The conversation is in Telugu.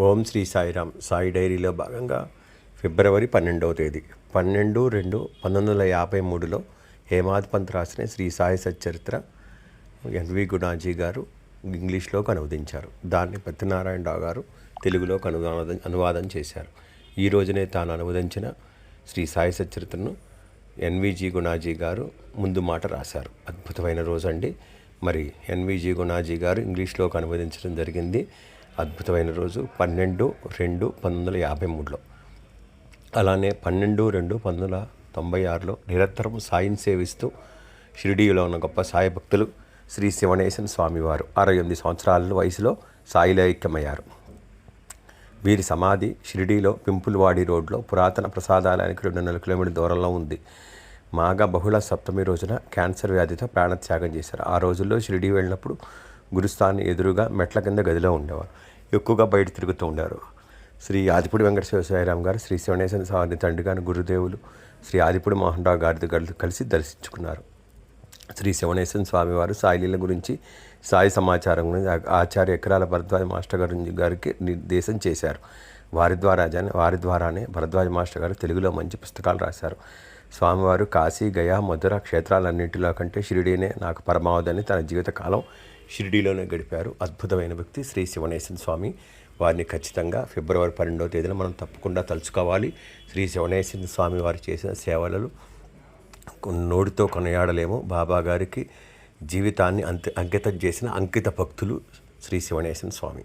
ఓం శ్రీ సాయిరామ్. సాయి డైరీలో భాగంగా ఫిబ్రవరి పన్నెండవ తేదీ. పన్నెండు రెండు పంతొమ్మిది వందల యాభై మూడులో హేమాద్ పంత్ రాసిన శ్రీ సాయి సచ్చరిత్ర ఎన్వి గుణాజీ గారు ఇంగ్లీష్లోకి అనువదించారు దాన్ని సత్యనారాయణరావు గారు తెలుగులోకి అనువాదం అనువాదం చేశారు. ఈ రోజునే తాను అనువదించిన శ్రీ సాయి సచ్చరిత్రను ఎన్విజి గుణాజీ గారు ముందు మాట రాశారు. అద్భుతమైన రోజు అండి మరి ఎన్విజి గుణాజీ గారు ఇంగ్లీష్లోకి అనువదించడం జరిగింది. అద్భుతమైన రోజు పన్నెండు రెండు పంతొమ్మిది వందల యాభై మూడులో. అలానే పన్నెండు రెండు పంతొమ్మిది వందల తొంభై ఆరులో నిరంతరం సాయిని సేవిస్తూ షిరిడీలో ఉన్న గొప్ప సాయి భక్తులు శ్రీ శివనేశన్ స్వామివారు అరవై ఎనిమిది సంవత్సరాల వయసులో సాయిలో ఐక్యమయ్యారు. వీరి సమాధి షిరిడీలో పింపుల్వాడి రోడ్లో పురాతన ప్రసాదాలయానికి రెండున్నర కిలోమీటర్ దూరంలో ఉంది. మాఘ బహుళ సప్తమి రోజున క్యాన్సర్ వ్యాధితో ప్రాణత్యాగం చేశారు. ఆ రోజుల్లో షిరిడీ వెళ్ళినప్పుడు గురుస్థాన్ ఎదురుగా మెట్ల కింద గదిలో ఉండేవారు. ఎక్కువగా బయట తిరుగుతూ ఉండేవారు. శ్రీ ఆదిపూడి వెంకటేశ్వర సాయిరామ్ గారు శ్రీ శివనేశ్వర స్వామి తండ్రి గారి గురుదేవులు శ్రీ ఆదిపూడి మోహన్ రావు గారితో కలిసి దర్శించుకున్నారు. శ్రీ శివనేశ్వర స్వామి వారు సాయిలీల గురించి సాయి సమాచారం గురించి ఆచార్య ఎకరాల భరద్వాజ మాస్టర్ గారి గారికి నిర్దేశం చేశారు. వారి ద్వారా వారి ద్వారానే భరద్వాజ మాస్టర్ గారు తెలుగులో మంచి పుస్తకాలు రాశారు. స్వామివారు కాశీ గయా మధుర క్షేత్రాలన్నింటిలో కంటే షిరిడీనే నాకు పరమావధి తన జీవితకాలం షిరిడీలోనే గడిపారు అద్భుతమైన వ్యక్తి శ్రీ శివనేశ్వర స్వామి. వారిని ఖచ్చితంగా ఫిబ్రవరి పన్నెండవ తేదీన మనం తప్పకుండా తలుచుకోవాలి. శ్రీ శివనేశ్వర స్వామి వారు చేసిన సేవలలో నోటితో కొనయాడలేము. బాబా గారికి జీవితాన్ని అంత అంకితం చేసిన అంకిత భక్తులు శ్రీ శివనేశన్ స్వామి.